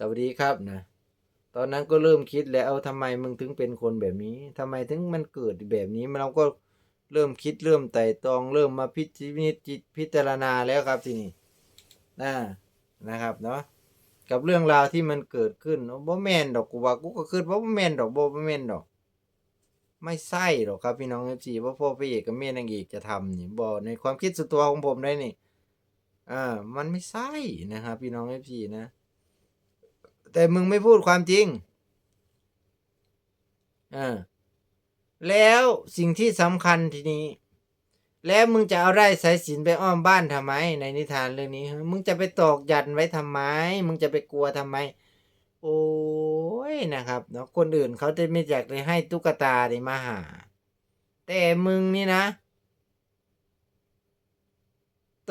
สวัสดีครับนะตอนนั้นก็เริ่มคิดแล้วเอาทำไมมึงถึงเป็นคนแบบนี้ทำไมถึงมันเกิดแบบนี้เราก็เริ่มคิดเริ่มไต่ตองเริ่มมาพิจิตจิตพิจารณาแล้วครับทีนี้นะนะครับเนาะกับเรื่องราวที่มันเกิดขึ้นบ่แม่นดอกกูว่ากูก็คิดว่าบ่แม่นดอกบ่บ่แม่นดอก ไม่ใช่หรอกครับพี่น้องเอฟซีว่าพ่อพระเอกกับแม่นางเอกจะทำนี่บ่ในความคิดส่วนตัวของผมได้นี่อ่ามันไม่ใช่นะครับพี่น้องเอฟซีนะ แต่มึงไม่พูดความจริงอ่าแล้วสิ่งที่สำคัญทีนี้ แล้วมึงจะเอาไร่สายสิญจนไปอ้อมบ้านทำไม ในนิทานเรื่องนี้ มึงจะไปตอกยันไว้ทำไม มึงจะไปกลัวทำไม โอ้ยนะครับเนาะคนอื่นเขาจะไม่อยากจะให้ตุ๊กตาได้มาหา แต่มึงนี่นะ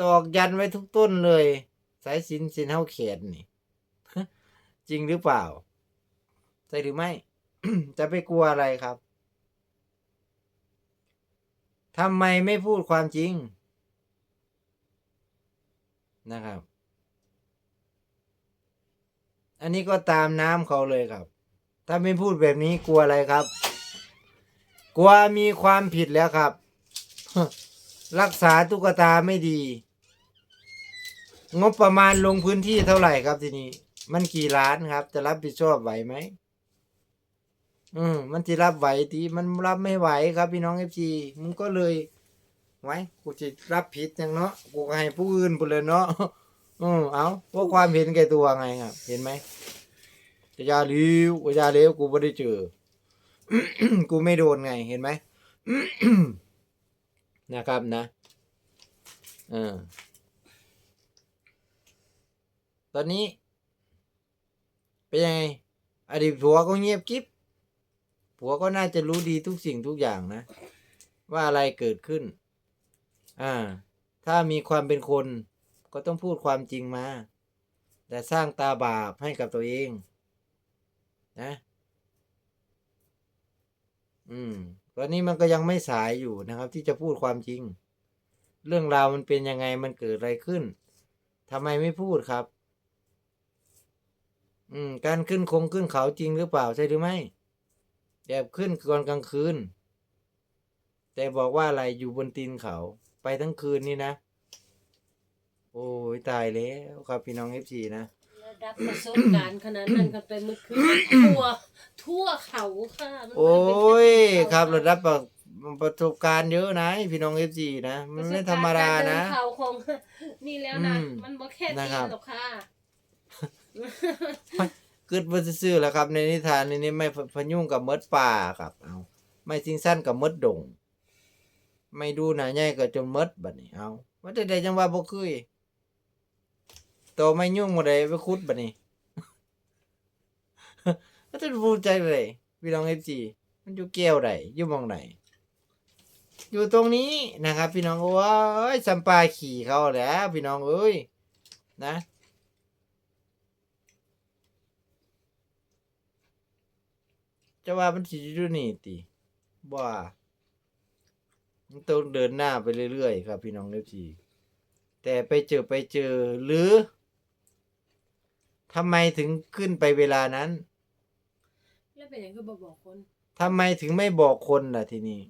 ตอกยันไว้ทุกต้นเลย สายสินสินเท่าเขตนี่ จริงหรือเปล่า ใช่หรือไม่ จะไปกลัวอะไรครับทำไมไม่พูดความจริง นะครับ อันนี้ก็ตามน้ำเขาเลยครับ ถ้าไม่พูดแบบนี้กลัวอะไรครับ กลัวมีความผิดแล้วครับ รักษาตุ๊กตาไม่ดี งบประมาณลงพื้นที่เท่าไหร่ครับทีนี้ มันกี่ล้านครับ จะรับผิดชอบไหวไหมอืมมันจะรับไหวทีมันรับไม่ไหวครับพี่น้องเอฟซีมึงก็เลยไว้กูจะรับผิดอย่างเนาะกูให้ผู้อื่นไปเลยเนาะอืมเอาเพราะความเห็นแก่ตัวไงครับ เห็นไหมจะยาเลี้วจะยาเลี้วกูไม่ได้เจอกูไม่โดนไงเห็นไหมนะครับนะเออตอนนี้ เป็นยังไงอดีตผัวก็เงียบกิ๊บผัวก็น่าจะรู้ดีทุกสิ่งทุกอย่างนะ ว่าอะไรเกิดขึ้น อ่า ถ้ามีความเป็นคนก็ต้องพูดความจริงมา แต่สร้างตาบาปให้กับตัวเอง นะ อืมตอนนี้มันก็ยังไม่สายอยู่นะครับ ที่จะพูดความจริง เรื่องราวมันเป็นยังไงมันเกิดอะไรขึ้นทำไมไม่พูดครับ อืม การขึ้นคงขึ้นเขาจริงหรือเปล่าใช่หรือไม่แอบขึ้นก่อนกลางคืน แต่บอกว่าอะไรอยู่บนตีนเขา ไปทั้งคืนนี่นะ โอ้ยตายแล้วครับพี่น้องเอฟซีนะระดับประสบการณ์ขนาดนั้นกันไปเมื่อคืนทั่ว ทั่วเขาค่ะมันโอ้ยไม่เป็นแครับระดับประประสบการณ์เยอะนะพี่น้องเอฟซีนะมันไม่ธรรมดานะประสบกรณ์กรเดิเขาของนี่แล้วนะอืมมันบ่แค่นะตีครับหรอกค่ะ กึดว่ซื่อๆแล้วครับ ในนิทานนี้ไม่พยุ่งกับมดป่าครับ เอาไม่ทิ้งสั้นกับมดดง ไม่ดูหนาใหญ่กับจนมดบัดนี้เอาว่าแต่ใดจังว่าบ่คือโตไม่ยุ่งบ่ได้ไปคุดบัดนี้ก็จะพูดใจเลยพี่น้อง FG มันอยู่แก้วใดอยู่มองไหนอยู่ตรงนี้นะครับ พี่น้องโอ้ยสัมปาขี่เขาแหล้วพี่น้องเอ้ยนะ จะว่ามันสิอยู่นี่ติบ่ามันต้องเดินหน้าไปเรื่อยๆครับพี่น้อง FG แต่ไปเจอไปเจอหรือทำไมถึงขึ้นไปเวลานั้น แล้วเป็นอย่างคือบ่บอกคนทำไมถึงไม่บอกคนล่ะทีนี้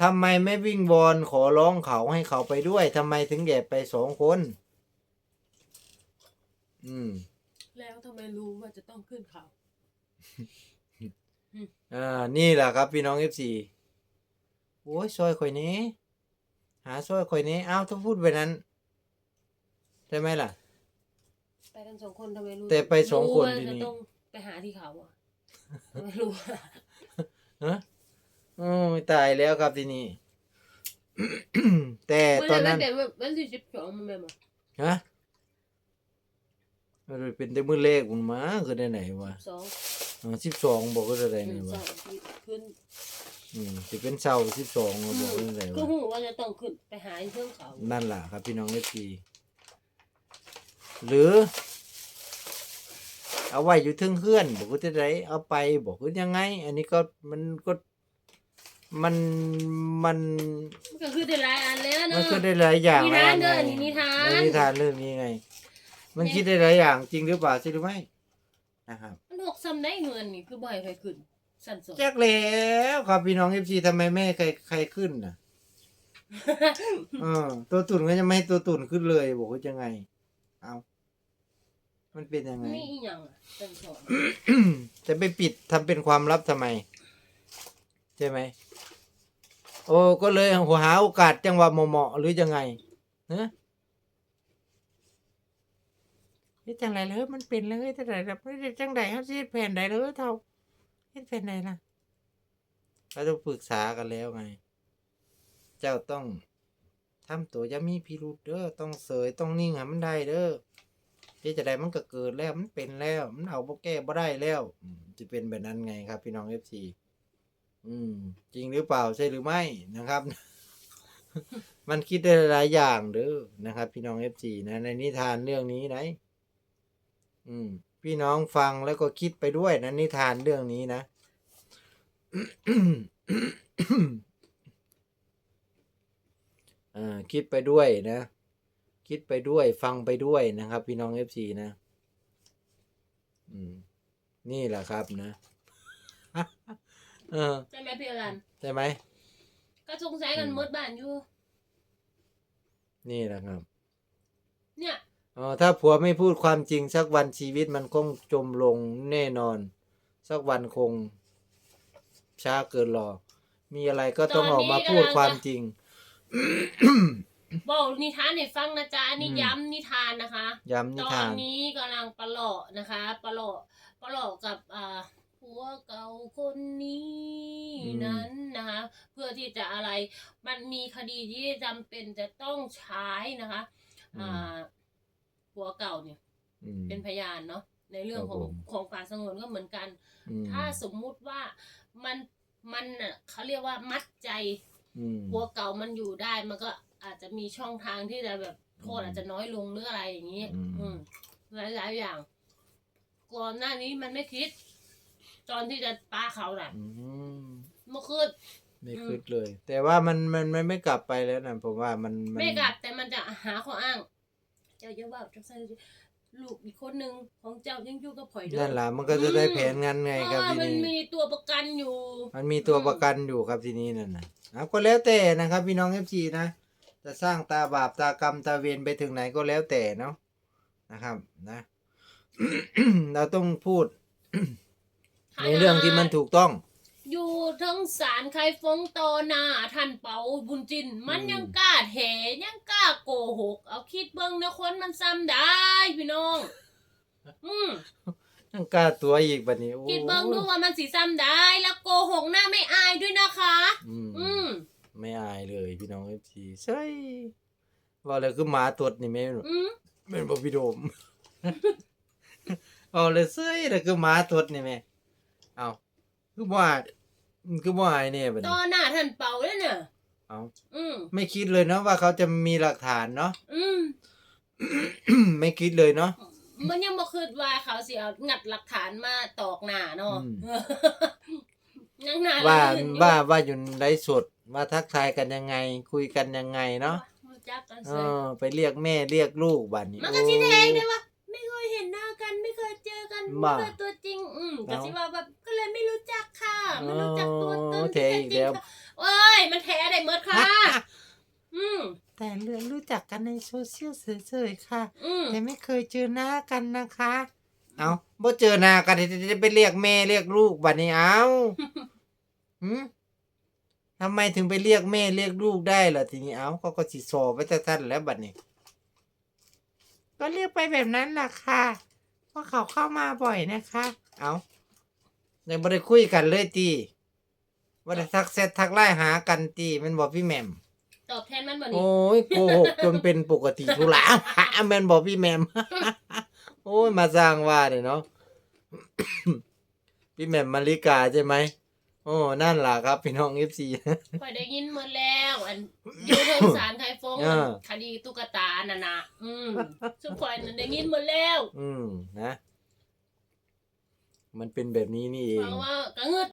ทำไมไม่วิ่งวอนขอร้องเขาให้เขาไปด้วยทำไมถึงแยกไปสองคน อืม แล้วทำไมรู้ว่าจะต้องขึ้นเขา อ่า นี่แหละครับพี่น้องเอฟซีโอ้ยซอยข่อยนี้ หาซอยข่อยนี้อ้าวถ้าพูดไปนั้นใช่ไหมล่ะ ไปกันสองคนทำไมรู้แต่ไปสองคนรู้ว่าทีนี้ จะต้องไปหาที่เขาอะทำไมรู้อะฮะโอ้ยตายแล้วครับทีนี้ แต่มันตอนมันั้นนเป็นวันที่สิบสองมันเป็นบ่ฮะ มันเป็นแต่มือเลขมันมาคือได้ไหนวะสองสิบสองบอกก็ได้ไหนหนึ่งสวะองขึ้นอืมสิเป็นเศร้าสิบสองบอกก็ได้ไหนก็วะหูว่าจะต้องขึ้นไปหาเครื่องเขานั่นแหละครับพี่น้องเอฟซีหรือ เอาไว้อยู่เทึงเพื่อนบอกว่าจะไรเอาไปบอกว่ายังไง อันนี้ก็มันก็มันมันมันก็คือได้หลายอันแล้วมันเนาะก็ได้หลายอย่างนิหลายทาอันนเด้อไงนี่นิทานเออนิทานเรื่องนี้ไง มมันคิดได้หลายอย่างจริงหรือเปล่าใช่หรือไม่นะครับมันหกซ้ำได้เงินนี่คือบ่อยไปขึ้นสั่นสดแจ็คแล้วครับพี่น้องเอฟซีทำไมไม่ให้ใครใครขึ้นน่ะเออตัวตุ่นก็จะไม่ให้ตัวตุ่นขึ้นเลยบอกว่าจะไง เอา มันเป็นยังไง นี่อีหยังอะสั่นสดจะไปปิดทำเป็นความลับทำไม ใช่ไหม โอ้ก็เลยหัวหาโอกาสจังหวะเหมาะๆหรือยังไงเนอะ เฮ็ดจังไรเลยมันเป็นเลยจังไรแบบไม่ได้จังใดครับสิเฮ็ดแผ่นใดเลยเท่าเฮ็ดแผ่นใดล่ะเราต้องปรึกษากันแล้วไง เจ้าต้องทำตัวอย่ามีพิรุษเด้อต้องเสยต้องนิ่งให้มันได้เด้อที่จะได้มันก็เกิดแล้วมันเป็นแล้ว มันเอาบ่แก้บ่ได้แล้วจะเป็นแบบนั้นไงครับ พี่น้องเอฟซีอืม จริงหรือเปล่าใช่หรือไม่นะครับ มันคิดได้หลายอย่างเด้อนะครับ พี่น้องเอฟซีนะ ในนิทานเรื่องนี้ไหน อืม พี่น้องฟังแล้วก็คิดไปด้วยนะนิทานเรื่องนี้นะ อ่า คิดไปด้วยนะ คิดไปด้วยฟังไปด้วยนะครับ พี่น้องเอฟซีนะ อืม นี่แหละครับนะเออใช่ไหมพี่อรันใช่ไหมก็สงสัยกันอืมหมดบ้านอยู่ นี่แหละครับ เนี่ย อ๋อถ้าผัวไม่พูดความจริง สักวันชีวิตมันคงจมลงแน่นอน สักวันคง ช้าเกินรอ มีอะไรก็ต้องออกมาพูดความจริง บอกนิทานให้ฟังนะจ๊ะอันนี้อืม ย้ำนิทานนะคะ ย้ำนิตอทานน นี้กำลังประหลาะนะคะประหลาะประหลาะกับอ่าผัวเก่าคนนี้อืม นั้นนะคะ เพื่อที่จะอะไรมันมีคดีที่จำเป็นจะต้องใช้นะคะอ่า ผัวเก่าเนี่ย อืม เป็นพยานเนาะในเรื่องครับของผม ของป่าสงวนก็เหมือนกัน อืมถ้าสมมุติว่ามันมันน่ะเขาเรียกว่ามัดใจอืม ผัวเก่ามันอยู่ได้ มันก็อาจจะมีช่องทางที่จะแบบโทษอืมอาจจะน้อยลงหรืออะไรอย่างนี้อืม อืมหลายหลายๆอย่างก่อนหน้านี้มันไม่คิด ตอนที่จะปาเขาน่ะอืมเมื่อคืน ไม่อืมคิดเลย แต่ว่ามันมันมันไม่กลับไปแล้วนะผมว่ามันนไม่กลับแต่มันจะหาข้ออ้าง เจ้าเยาว่าเจ้าใส่ลูกอีกคนหนึ่งของเจ้ายังอยู่กับข่อยเด้นั่อนล่ะมันก็จะได้แผนงานไงเพครับราะว่าทีมันนี้ มีตัวประกันอยู่ มันมีตัวอืมประกันอยู่ครับทีนี้นั่นนะเอาก็แล้วแต่นะครับพี่น้องเอฟซีนะ จะสร้างตาบาปตากรรมตาเวรไปถึงไหนก็แล้วแต่เนาะนะครับนะ เราต้องพูด ในเรื่องที่มันถูกต้อง อยู่ทั้งสารใครฟ้องต่อหน้าท่านเปาบุญจิน มันอืมยังกล้าแถยังกล้าโกหก เอาคิดเบิ่งนะคนมันซ้ำได้พี่น้อง อืมยังกล้าตัวอีกบัดนี้โอ้คิดเบิ่งดูว่ามันสีซ้ำได้ แล้วโกหกหน้าไม่อายด้วยนะคะ อืมอืมไม่อายเลยพี่น้องเอฟซีใช่ว่าเลยคือหมาตดนี่ไม่รู้อืมเป็นบ่พี่โดมเอาเลยเซ้ยแต่คือหมาตดนี่แม่เอาคือบ่อา ยคือบ่อายเนี่ยบัดต่นี้อหน้าท่านเปาเลยเนี่ยเอาอืมไม่คิดเลยเนาะว่าเขาจะมีหลักฐานเนาะ อืมไม่คิดเลยเนาะ มันยังบ่คิดว่าเขาสิเอางัดหลักฐานมาตอกหน้าเนาะอืม ยังหน้าว่าลื่นอยู่ว่าว่าอยู่ในสดว่าทักทายกันยังไง คุยกันยังไงเนาะรู้จักกันเอเสยอไปเรียกแม่เรียกลูกบัดนี้มันก็ชี้แจงได้ว่าไม่เคยเห็นหน้ากันไม่เคยเจอกันไม่บ้าเคยตัวจริง อืมแต่เอ้าที่ว่าแบบก็เลยไม่รู้จักค่ะไม่รู้จักตัวตนโอ้ที่เทแท้อีกจริแล้งวค่ะเอ้ยมันแท้ได้เมดค่ะ อืมแต่เรื่องรู้จักกันในโซเชียลเฉยๆค่ะอืมแต่ไม่เคยเจอหน้ากันนะคะ เอาบ่เจอหน้ากันจะไปเรียกแม่เรียกลูกบัดนี้เอาหืมทำไมถึงไปเรียกแม่เรียกลูกได้ล่ะทีนี้เอาเขาก็สิสอบไปแต่ท่านแล้วบัดนี้ ก็เรียกไปแบบนั้นล่ะค่ะเพราะเขาเข้ามาบ่อยนะคะ เอายังบ่ได้คุยกันเลยตีบ่ได้ทักแชททักไลน์หากันตีแมันบอกพี่แหม่ม ตอบแทนมันบ่นี่โอ้ยโกหกจนเป็นปกติทุลาแม่นบอกพี่แหม่มโอ้ยมาสร้างว่าเนี่ยเนาะ พี่แหม่มมาริกาใช่ไหมโอ้นั่นล่ะครับพี่น้องเอฟซีข่อยได้ยินหมดแล้ว อันอยู่เรื่องสารไทยฟงเออ คดีตุ๊กตาน่ะนะอืมสุขข่อยนั่นได้ยินหมดแล้วอืมนะ มันเป็นแบบนี้นี่เองฟังว่ากระงึด